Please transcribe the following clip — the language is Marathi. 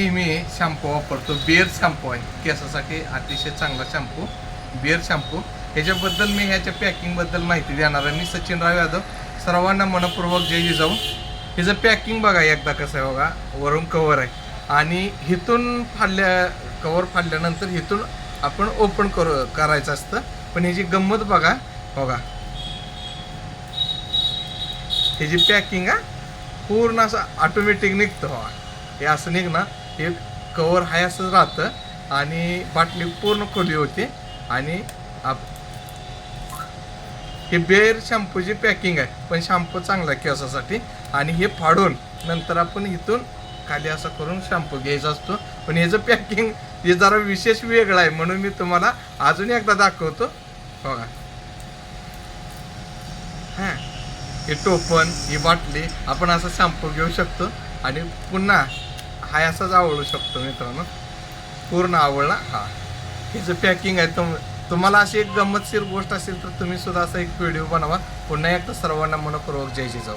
मी शॅम्पू वापरतो. बिअर शॅम्पू आहे. केसासाठी अतिशय चांगला शॅम्पू बिअर शॅम्पू ह्याच्याबद्दल मी ह्याच्या पॅकिंगबद्दल माहिती देणार आहे. मी सचिनराव यादव सर्वांना मनपूर्वक जय जिजाऊ. ह्याचं पॅकिंग बघा एकदा कसं आहे बघा. वरून कवर आहे. आणि हिथून फाडल्या कवर फाडल्यानंतर हिथून आपण ओपन करू करायचं असतं. पण ह्याची गंमत बघा. बघा. ह्याची पॅकिंग आहे पूर्ण असं ऑटोमॅटिक निघतं. बघा हे असं निघणार. हे कवर हाय असं राहतं. आणि बाटली पूर्ण खोली होती. आणि आप हे बेअर शॅम्पूची पॅकिंग आहे. पण शॅम्पू चांगला आहे केसासाठी. आणि हे फाडून नंतर आपण इथून खाली असं करून शॅम्पू घ्यायचा असतो. पण ह्याचं पॅकिंग हे जरा विशेष वेगळं आहे म्हणून मी तुम्हाला अजून एकदा दाखवतो. बघा. हां. हे टोपण ही बाटली आपण असं शॅम्पू घेऊ शकतो. आणि पुन्हा हा असाच आवडू शकतो मित्रांनो. पूर्ण आवडला हा. ह्याचं पॅकिंग आहे. तुम तुम्हाला अशी एक गंमतशीर गोष्ट असेल तर तुम्ही सुद्धा असा एक व्हिडिओ बनवा. पुन्हा एकदा सर्वांना मनपूर्वक जय जाऊ